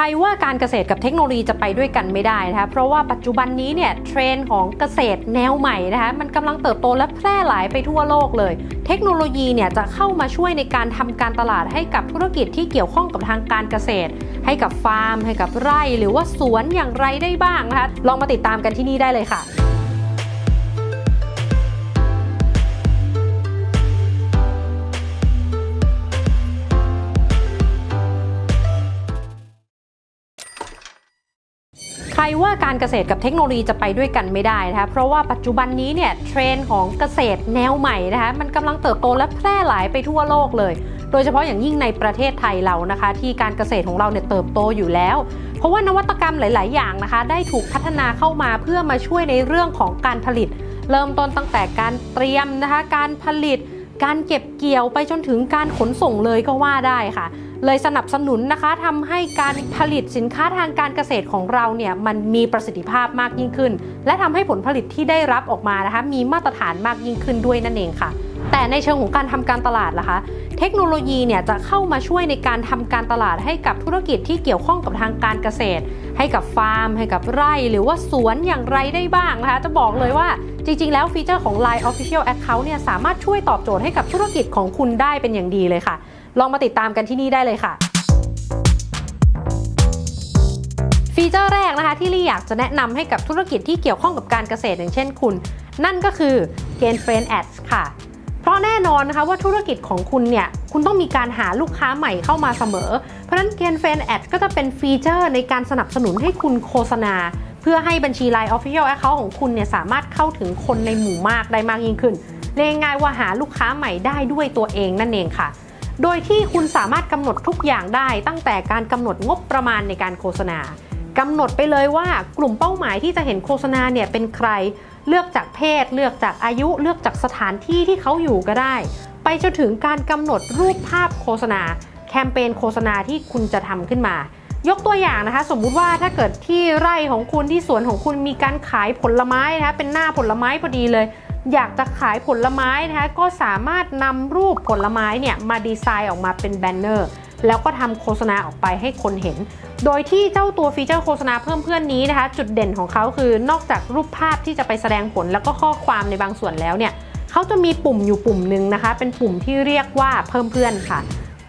รว่าการเกษตรกับเทคโนโลยีจะไปด้วยกันไม่ได้นะคะเพราะว่าปัจจุบันนี้เนี่ยเทรนด์ของเกษตรแนวใหม่นะคะมันกำลังเติบโตและแพร่หลายไปทั่วโลกเลย เทคโนโลยีเนี่ยจะเข้ามาช่วยในการทำการตลาดให้กับธุรกิจที่เกี่ยวข้องกับทางการเกษตร ให้กับฟาร์ม ให้กับไร่ หรือว่าสวนอย่างไรได้บ้างนะคะลองมาติดตามกันที่นี่ได้เลยค่ะ ว่าการเกษตรกับเทคโนโลยีจะไปด้วยกันไม่ได้นะคะเพราะว่าปัจจุบันนี้เนี่ยเทรนด์ของเกษตรแนวใหม่นะคะมันกำลังเติบโตและแพร่หลายไปทั่วโลกเลย โดยเฉพาะอย่างยิ่งในประเทศไทยเรานะคะ ที่การเกษตรของเราเนี่ยเติบโตอยู่แล้ว เพราะว่านวัตกรรมหลาย ๆ อย่างนะคะ ได้ถูกพัฒนาเข้ามาเพื่อมาช่วยในเรื่องของการผลิต เริ่มต้นตั้งแต่การเตรียมนะคะการผลิต การเก็บเกี่ยวไปจนถึงการขนส่งเลยก็ว่าได้ค่ะ เลยสนับสนุนนะคะทำให้การผลิตสินค้าทางการเกษตรของเราเนี่ยมันมีประสิทธิภาพมากยิ่งขึ้น และทำให้ผลผลิตที่ได้รับออกมานะคะมีมาตรฐานมากยิ่งขึ้นด้วยนั่นเองค่ะ แต่ในเชิงของการทำการตลาดล่ะคะ เทคโนโลยีเนี่ยจะเข้ามาช่วยในการทำการตลาดให้กับธุรกิจที่เกี่ยวข้องกับทางการเกษตร ให้กับฟาร์ม ให้กับไร่ หรือว่าสวนอย่างไรได้บ้างนะคะ จะบอกเลยว่าจริงๆ แล้วฟีเจอร์ของ Line Official Account เนี่ยสามารถช่วยตอบโจทย์ให้กับธุรกิจของคุณได้เป็นอย่างดีเลยค่ะ ลองมาติดตามกันที่นี่ได้เลยค่ะฟีเจอร์แรกนะคะที่ลี่อยากจะแนะนำให้กับธุรกิจที่เกี่ยวข้องกับการเกษตรอย่างเช่นคุณ นั่นก็คือ Gain Friend Ads ค่ะ เพราะแน่นอนนะคะว่าธุรกิจของคุณเนี่ย คุณต้องมีการหาลูกค้าใหม่เข้ามาเสมอ เพราะฉะนั้น Gain Friend Ads ก็จะเป็นฟีเจอร์ในการสนับสนุนให้คุณโฆษณา เพื่อให้บัญชี Line Official Account ของคุณเนี่ยสามารถเข้าถึงคนในหมู่มากได้มากยิ่งขึ้นเรียกง่ายว่าหาลูกค้าใหม่ได้ด้วยตัวเองนั่นเองค่ะ โดยที่คุณสามารถกำหนดทุกอย่างได้ตั้งแต่การกำหนดงบประมาณในการโฆษณากำหนดไปเลยว่ากลุ่มเป้าหมายที่จะเห็นโฆษณาเนี่ยเป็นใคร เลือกจากเพศ เลือกจากอายุ เลือกจากสถานที่ที่เขาอยู่ก็ได้ ไปจนถึงการกำหนดรูปภาพโฆษณา แคมเปญโฆษณาที่คุณจะทำขึ้นมา ยกตัวอย่างนะคะ สมมุติว่าถ้าเกิดที่ไร่ของคุณที่สวนของคุณมีการขายผลไม้นะคะเป็นหน้าผลไม้พอดีเลย อยากจะขายผลไม้นะคะก็สามารถนำรูปผลไม้เนี่ยมาดีไซน์ออกมาเป็นแบนเนอร์แล้วก็ทำโฆษณาออกไปให้คนเห็น โดยที่เจ้าตัวฟีเจอร์โฆษณาเพิ่มเพื่อนนี้นะคะ จุดเด่นของเขาคือนอกจากรูปภาพที่จะไปแสดงผลแล้วก็ข้อความในบางส่วนแล้วเนี่ยเขาจะมีปุ่มอยู่ปุ่มหนึ่งนะคะ เป็นปุ่มที่เรียกว่าเพิ่มเพื่อนค่ะ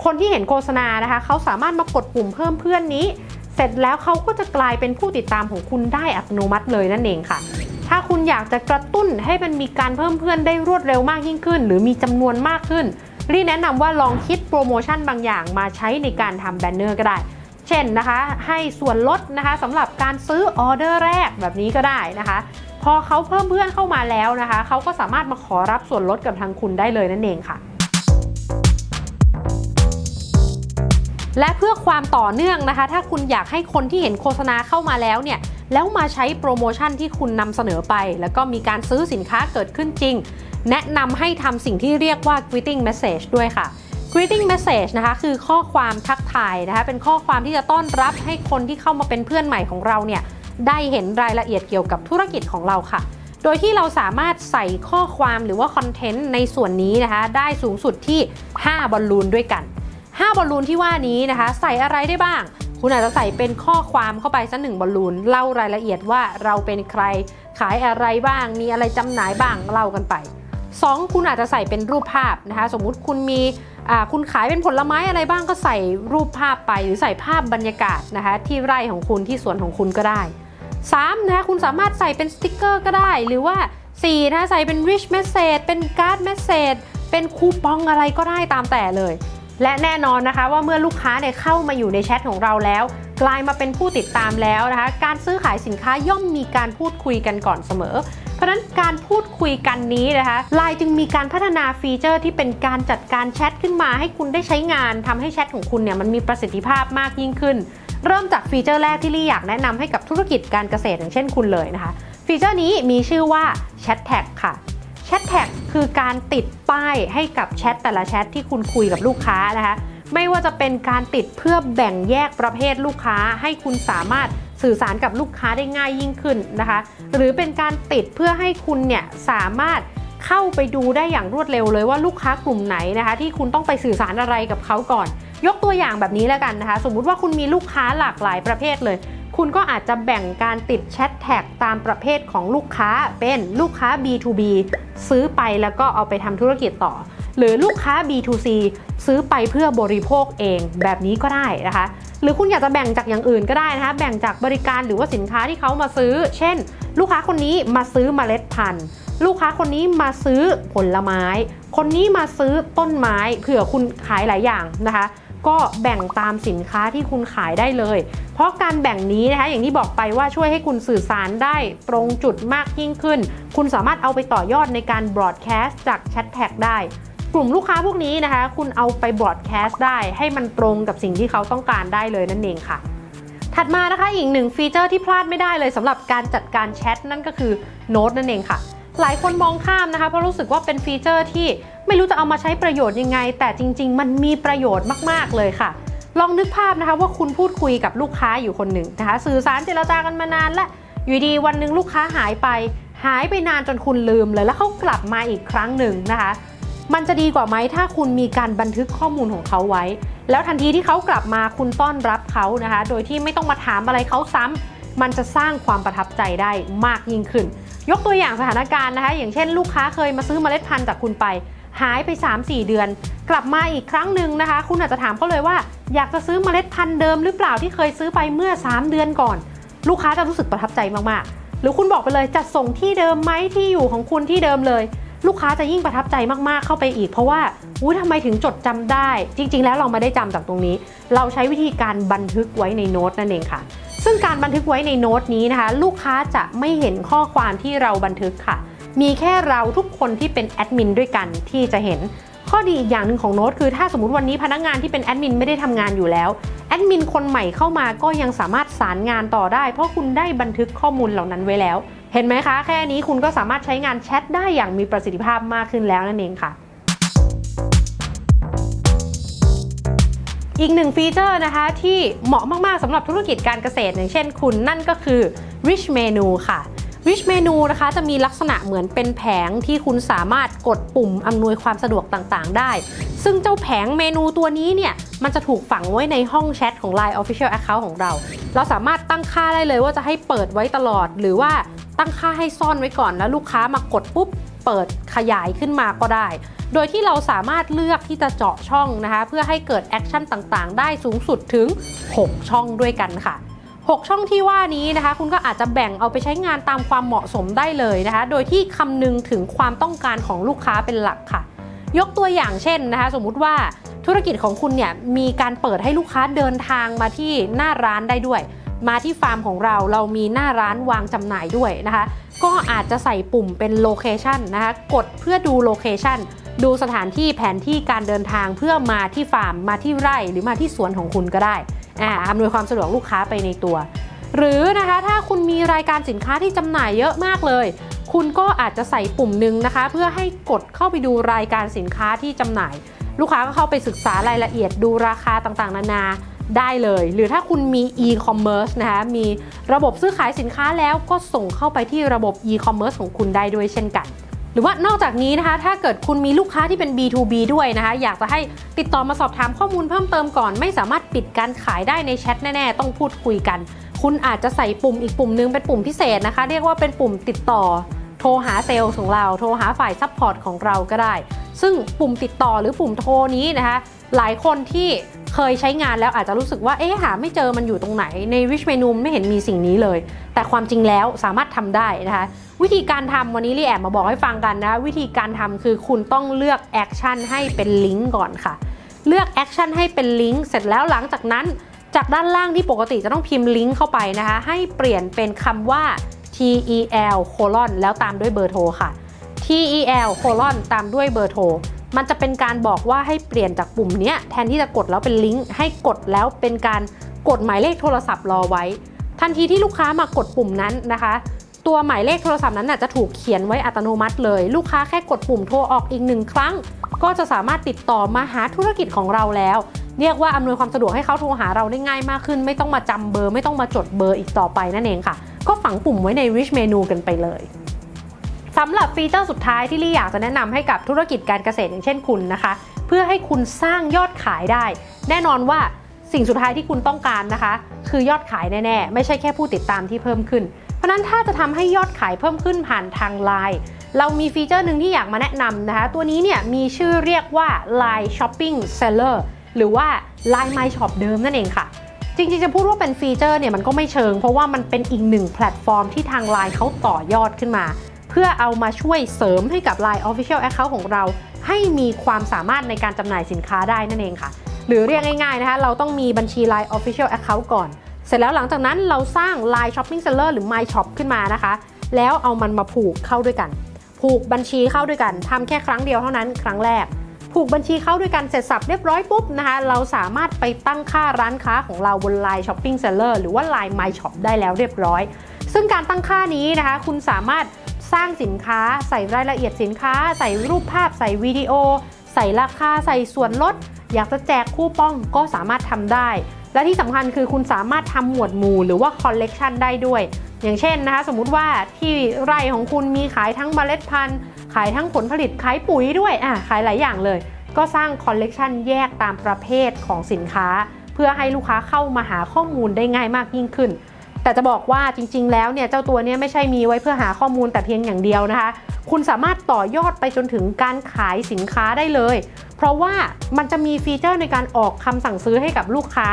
คนที่เห็นโฆษณานะคะเขาสามารถมากดปุ่มเพิ่มเพื่อนนี้ เสร็จแล้วเขาก็จะกลายเป็นผู้ติดตามของคุณได้อัตโนมัติเลยนั่นเองค่ะ ถ้าคุณอยากจะกระตุ้นให้มันมีการเพิ่มเพื่อนได้รวดเร็วมากยิ่งขึ้น หรือมีจำนวนมากขึ้นรีแนะนำว่าลองคิดโปรโมชั่นบางอย่างมาใช้ในการทำแบนเนอร์ก็ได้ เช่นนะคะ ให้ส่วนลดนะคะสำหรับการซื้อออเดอร์แรกแบบนี้ก็ได้นะคะ พอเขาเพิ่มเพื่อนเข้ามาแล้วนะคะเขาก็สามารถมาขอรับส่วนลดกับทางคุณได้เลยนั่นเองค่ะและเพื่อความต่อเนื่องนะคะ ถ้าคุณอยากให้คนที่เห็นโฆษณาเข้ามาแล้วเนี่ย แล้วมาใช้โปรโมชั่นที่คุณนำเสนอไป แล้วก็มีการซื้อสินค้าเกิดขึ้นจริง แนะนำให้ทำสิ่งที่เรียกว่า greeting message ด้วยค่ะ greeting message นะคะคือข้อความทักทายนะคะเป็นข้อความที่จะต้อนรับให้คนที่เข้ามาเป็นเพื่อนใหม่ของเราเนี่ยได้เห็นรายละเอียดเกี่ยวกับธุรกิจของเราค่ะ โดยที่เราสามารถใส่ข้อความหรือว่าคอนเทนต์ในส่วนนี้นะคะได้สูงสุดที่ 5 บอลลูนด้วยกัน 5 บอลลูนที่ว่านี้นะคะ ใส่อะไรได้บ้าง คุณอาจจะใส่เป็นข้อความเข้าไปสักหนึ่งบอลลูนเล่ารายละเอียดว่าเราเป็นใครขายอะไรบ้าง มีอะไรจำหน่ายบ้างเล่ากันไป 2 คุณอาจจะใส่เป็นรูปภาพนะคะ สมมุติคุณมีคุณขายเป็นผลไม้อะไรบ้างก็ใส่รูปภาพไปหรือใส่ภาพบรรยากาศนะคะที่ไร่ของคุณที่สวนของคุณก็ได้ 3 นะคะคุณสามารถใส่เป็นสติกเกอร์ก็ได้ หรือว่า 4 นะคะใส่เป็น rich message เป็นการ์ด message เป็นคูปองอะไรก็ได้ตามแต่เลย และแน่นอนนะคะว่าเมื่อลูกค้าเนี่ยเข้ามาอยู่ในแชทของเราแล้ว กลายมาเป็นผู้ติดตามแล้วนะคะ การซื้อขายสินค้าย่อมมีการพูดคุยกันก่อนเสมอ เพราะนั้นการพูดคุยกันนี้นะคะไลน์จึงมีการพัฒนาฟีเจอร์ที่เป็นการจัดการแชทขึ้นมาให้คุณได้ใช้งานทำให้แชทของคุณเนี่ยมันมีประสิทธิภาพมากยิ่งขึ้น เริ่มจากฟีเจอร์แรกที่ลี่อยากแนะนำให้กับธุรกิจการเกษตรอย่างเช่นคุณเลยนะคะฟีเจอร์นี้มีชื่อว่า Chat Tag ค่ะ แชทแท็กคือการติดป้ายให้กับแชทแต่ละแชทที่คุณคุยกับลูกค้านะคะ ไม่ว่าจะเป็นการติดเพื่อแบ่งแยกประเภทลูกค้า ให้คุณสามารถสื่อสารกับลูกค้าได้ง่ายยิ่งขึ้นนะคะ หรือเป็นการติดเพื่อให้คุณเนี่ยสามารถเข้าไปดูได้อย่างรวดเร็วเลยว่าลูกค้ากลุ่มไหนนะคะ ที่คุณต้องไปสื่อสารอะไรกับเขาก่อน ยกตัวอย่างแบบนี้แล้วกันนะคะ สมมุติว่าคุณมีลูกค้าหลากหลายประเภทเลย คุณก็อาจจะแบ่งการติดแชทแท็กตามประเภทของลูกค้าเป็นลูกค้า B2B ซื้อไปแล้วก็เอาไปทำธุรกิจต่อ หรือลูกค้า B2C ซื้อไปเพื่อบริโภคเองแบบนี้ก็ได้นะคะ หรือคุณอยากจะแบ่งจากอย่างอื่นก็ได้นะคะ แบ่งจากบริการหรือว่าสินค้าที่เขามาซื้อ เช่น ลูกค้าคนนี้มาซื้อเมล็ดพันธุ์ ลูกค้าคนนี้มาซื้อผลไม้ คนนี้มาซื้อต้นไม้เผื่อคุณขายหลายอย่างนะคะ ก็แบ่งตามสินค้าที่คุณขายได้เลย เพราะการแบ่งนี้นะคะอย่างที่บอกไปว่าช่วยให้คุณสื่อสารได้ตรงจุดมากยิ่งขึ้น คุณสามารถเอาไปต่อยอดในการบ r อ a แคสต์จากแชทแท็กได้กลุ่มลูกค้าพวกนี้นะคะ คุณเอาไปบ r อ a แคสต์ได้ให้มันตรงกับสิ่งที่เขาต้องการได้เลยนั่นเองค่ะ ถัดมานะคะอีกหนึ่งฟีเจอร์ที่พลาดไม่ได้เลยสำหรับการจัดการแชทนั่นก็คือโน้ตนั่นเองค่ะ หลายคนมองข้ามนะคะเพราะรู้สึกว่าเป็นฟีเจอร์ที่ไม่รู้จะเอามาใช้ประโยชน์ยังไง แต่จริง ๆ มันมีประโยชน์มาก ๆ เลยค่ะ ลองนึกภาพนะคะว่าคุณพูดคุยกับลูกค้าอยู่คนหนึ่งนะคะ สื่อสารเจรจากันมานานและอยู่ดีวันหนึ่งลูกค้าหายไป หายไปนานจนคุณลืมเลย แล้วเขากลับมาอีกครั้งหนึ่งนะคะ มันจะดีกว่าไหมถ้าคุณมีการบันทึกข้อมูลของเขาไว้ แล้วทันทีที่เขากลับมาคุณต้อนรับเขานะคะ โดยที่ไม่ต้องมาถามอะไรเขาซ้ำ มันจะสร้างความประทับใจได้มากยิ่งขึ้น ยกตัวอย่างสถานการณ์นะคะ อย่างเช่นลูกค้าเคยมาซื้อเมล็ดพันธุ์จากคุณไป หายไป 3-4 เดือน กลับมาอีกครั้งหนึ่งนะคะ คุณอาจจะถามเขาเลยว่า อยากจะซื้อเมล็ดพันธุ์เดิมหรือเปล่าที่เคยซื้อไปเมื่อ 3 เดือนก่อน ลูกค้าจะรู้สึกประทับใจมากๆ หรือคุณบอกไปเลยจัดส่งที่เดิมไหมที่อยู่ของคุณที่เดิมเลยลูกค้าจะยิ่งประทับใจมากๆเข้าไปอีก เพราะว่าอุ้ยทำไมถึงจดจำได้ จริง ๆ แล้วเราไม่ได้จำจากตรงนี้ เราใช้วิธีการบันทึกไว้ในโน้ตนั่นเองค่ะ ซึ่งการบันทึกไว้ในโน้ตนี้นะคะ ลูกค้าจะไม่เห็นข้อความที่เราบันทึกค่ะ มีแค่เราทุกคนที่เป็นแอดมินด้วยกันที่จะเห็นข้อดีอีกอย่างหนึ่งของโน้ตคือถ้าสมมติวันนี้พนักงานที่เป็นแอดมินไม่ได้ทำงานอยู่แล้วแอดมินคนใหม่เข้ามาก็ยังสามารถสารงานต่อได้ เพราะคุณได้บันทึกข้อมูลเหล่านั้นไว้แล้ว เห็นไหมคะ แค่นี้คุณก็สามารถใช้งานแชทได้อย่างมีประสิทธิภาพมากขึ้นแล้วนั่นเองค่ะ อีกหนึ่งฟีเจอร์นะคะที่เหมาะมาก ๆสำหรับธุรกิจการเกษตร อย่างเช่นคุณนั่นก็คือ Rich Menu ค่ะ Rich Menu นะคะจะมีลักษณะเหมือนเป็นแผงที่คุณสามารถกดปุ่มอำนวยความสะดวกต่างๆ ได้ ซึ่งเจ้าแผงเมนูตัวนี้เนี่ย มันจะถูกฝังไว้ในห้องแชทของ Line Official Account ของเรา เราสามารถตั้งค่าได้เลยว่าจะให้เปิดไว้ตลอด หรือว่าตั้งค่าให้ซ่อนไว้ก่อนแล้วลูกค้ามากดปุ๊บ เปิดขยายขึ้นมาก็ได้ โดยที่เราสามารถเลือกที่จะเจาะช่องนะคะ เพื่อให้เกิดแอคชั่นต่างๆ ได้สูงสุดถึง 6 ช่องด้วยกันค่ะ 6 ช่องที่ว่านี้นะคะ คุณก็อาจจะแบ่งเอาไปใช้งานตามความเหมาะสมได้เลยนะคะ โดยที่คำนึงถึงความต้องการของลูกค้าเป็นหลักค่ะ ยกตัวอย่างเช่นนะคะ สมมุติว่าธุรกิจของคุณเนี่ยมีการเปิดให้ลูกค้าเดินทางมาที่หน้าร้านได้ด้วย มาที่ฟาร์มของเราเรามีหน้าร้านวางจำหน่ายด้วยนะคะ ก็อาจจะใส่ปุ่มเป็นโลเคชันนะคะ กดเพื่อดูโลเคชันดูสถานที่แผนที่การเดินทางเพื่อมาที่ฟาร์มมาที่ไร่หรือมาที่สวนของคุณก็ได้อ่าอำนวยความสะดวกลูกค้าไปในตัว หรือนะคะถ้าคุณมีรายการสินค้าที่จำหน่ายเยอะมากเลย คุณก็อาจจะใส่ปุ่มหนึ่งนะคะ เพื่อให้กดเข้าไปดูรายการสินค้าที่จำหน่าย ลูกค้าก็เข้าไปศึกษารายละเอียดดูราคาต่างๆ นานา ได้เลย หรือถ้าคุณมี e-commerce นะคะ มีระบบซื้อขายสินค้าแล้วก็ส่งเข้าไปที่ระบบ e-commerce ของคุณได้ด้วยเช่นกัน หรือว่านอกจากนี้นะคะ ถ้าเกิดคุณมีลูกค้าที่เป็น B2B ด้วยนะคะ อยากจะให้ติดต่อมาสอบถามข้อมูลเพิ่มเติมก่อน ไม่สามารถปิดการขายได้ในแชทแน่ๆ ต้องพูดคุยกัน คุณอาจจะใส่ปุ่มอีกปุ่มนึงเป็นปุ่มพิเศษนะคะ เรียกว่าเป็นปุ่มติดต่อ โทรหาเซลล์ของเรา โทรหาฝ่ายซัพพอร์ตของเราก็ได้ ซึ่งปุ่มติดต่อหรือปุ่มโทรนี้นะคะ หลายคนที่เคยใช้งานแล้วอาจจะรู้สึกว่าเอ๊ะหาไม่เจอมันอยู่ตรงไหนใน Rich Menu ไม่เห็นมีสิ่งนี้เลย แต่ความจริงแล้วสามารถทำได้นะคะวิธีการทำวันนี้รีแอบมาบอกให้ฟังกันนะวิธีการทำคือคุณต้องเลือกแอคชั่นให้เป็นลิงก์ก่อนค่ะ เลือกแอคชั่นให้เป็นลิงก์เสร็จแล้วหลังจากนั้น จากด้านล่างที่ปกติจะต้องพิมพ์ลิงก์เข้าไปนะคะให้เปลี่ยนเป็นคำว่า tel colon แล้วตามด้วยเบอร์โทรค่ะ tel colon ตามด้วยเบอร์โทร มันจะเป็นการบอกว่าให้เปลี่ยนจากปุ่มนี้แทนที่จะกดแล้วเป็นลิงก์ให้กดแล้วเป็นการกดหมายเลขโทรศัพท์รอไว้ ทันทีที่ลูกค้ามากดปุ่มนั้นนะคะ ตัวหมายเลขโทรศัพท์นั้นน่ะจะถูกเขียนไว้อัตโนมัติเลย ลูกค้าแค่กดปุ่มโทรออกอีกหนึ่งครั้ง ก็จะสามารถติดต่อมาหาธุรกิจของเราแล้ว เรียกว่าอำนวยความสะดวกให้เขาโทรหาเราได้ง่ายมากขึ้น ไม่ต้องมาจำเบอร์ ไม่ต้องมาจดเบอร์อีกต่อไปนั่นเองค่ะ ก็ฝังปุ่มไว้ใน Rich Menu กันไปเลย สำหรับฟีเจอร์สุดท้ายที่ลี่อยากจะแนะนำให้กับธุรกิจการเกษตรอย่างเช่นคุณนะคะ เพื่อให้คุณสร้างยอดขายได้ แน่นอนว่าสิ่งสุดท้ายที่คุณต้องการนะคะ คือยอดขายแน่ๆ ไม่ใช่แค่ผู้ติดตามที่เพิ่มขึ้น เพราะนั้นถ้าจะทำให้ยอดขายเพิ่มขึ้นผ่านทาง Line เรามีฟีเจอร์หนึ่งที่อยากมาแนะนำนะคะ ตัวนี้เนี่ยมีชื่อเรียกว่า Line Shopping Seller หรือว่า Line My Shop เดิมนั่นเองค่ะ จริงๆ จะพูดว่าเป็นฟีเจอร์เนี่ยมันก็ไม่เชิง เพราะว่ามันเป็นอีกหนึ่งแพลตฟอร์มที่ทาง Line เขาต่อยอดขึ้นมา เพื่อเอามาช่วยเสริมให้กับ Line Official Account ของเรา ให้มีความสามารถในการจำหน่ายสินค้าได้นั่นเองค่ะ หรือเรียกง่ายๆนะคะ เราต้องมีบัญชี Line Official Account ก่อน เสร็จแล้วหลังจากนั้นเราสร้าง Line Shopping Seller หรือ My Shop ขึ้นมานะคะ แล้วเอามันมาผูกเข้าด้วยกัน ผูกบัญชีเข้าด้วยกันทำแค่ครั้งเดียวเท่านั้นครั้งแรกผูกบัญชีเข้าด้วยกันเสร็จสับเรียบร้อยปุ๊บนะคะเราสามารถไปตั้งค่าร้านค้าของเราบน Line Shopping Seller หรือว่า Line My Shop ได้แล้วเรียบร้อย ซึ่งการตั้งค่านี้นะคะ คุณสามารถ สร้างสินค้า ใส่รายละเอียดสินค้า ใส่รูปภาพ ใส่วิดีโอ ใส่ราคา ใส่ส่วนลด อยากจะแจกคูปองก็สามารถทำได้ และที่สำคัญคือคุณสามารถทำหมวดหมู่หรือว่าคอลเลกชันได้ด้วย อย่างเช่นนะคะสมมุติว่าที่ไร่ของคุณมีขายทั้งเมล็ดพันธุ์ ขายทั้งผลผลิต ขายปุ๋ยด้วยอะขายหลายอย่างเลย ก็สร้างคอลเลกชันแยกตามประเภทของสินค้า เพื่อให้ลูกค้าเข้ามาหาข้อมูลได้ง่ายมากยิ่งขึ้น แต่จะบอกว่าจริง ๆ แล้วเนี่ยเจ้าตัวเนี้ไม่ใช่มีไว้เพื่อหาข้อมูลแต่เพียงอย่างเดียวนะคะ คุณสามารถต่อยอดไปจนถึงการขายสินค้าได้เลย เพราะว่ามันจะมีฟีเจอร์ในการออกคำสั่งซื้อให้กับลูกค้า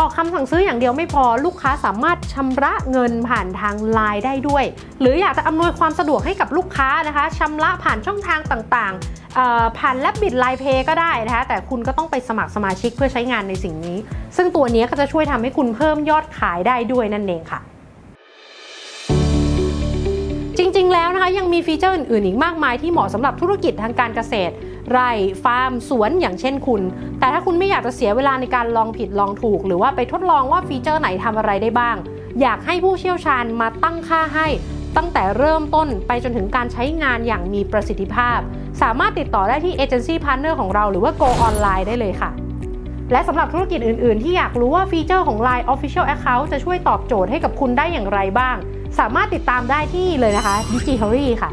ออกคำสั่งซื้ออย่างเดียวไม่พอลูกค้าสามารถชำระเงินผ่านทางไลน์ได้ด้วย หรืออยากจะอำนวยความสะดวกให้กับลูกค้านะคะชำระผ่านช่องทางต่างๆ ผ่านแลบบิดไลน์เพย์ก็ได้นะคะแต่คุณก็ต้องไปสมัครสมาชิกเพื่อใช้งานในสิ่งนี้ ซึ่งตัวนี้ก็จะช่วยทำให้คุณเพิ่มยอดขายได้ด้วยนั่นเองค่ะจริงๆ แล้วนะคะยังมีฟีเจอร์อื่นๆ อีกมากมายที่เหมาะสำหรับธุรกิจทางการเกษตร ไร่ฟาร์มสวนอย่างเช่นคุณ แต่ถ้าคุณไม่อยากจะเสียเวลาในการลองผิดลองถูก หรือว่าไปทดลองว่าฟีเจอร์ไหนทำอะไรได้บ้าง อยากให้ผู้เชี่ยวชาญมาตั้งค่าให้ตั้งแต่เริ่มต้นไปจนถึงการใช้งานอย่างมีประสิทธิภาพ สามารถติดต่อได้ที่เอเจนซี่พาร์เนอร์ของเราหรือว่า Go Online ได้เลยค่ะ และสำหรับธุรกิจอื่น ๆ ที่อยากรู้ว่าฟีเจอร์ของ Line Official Account จะช่วยตอบโจทย์ให้กับคุณได้อย่างไรบ้าง สามารถติดตามได้ที่เลยนะคะ Digitory ค่ะ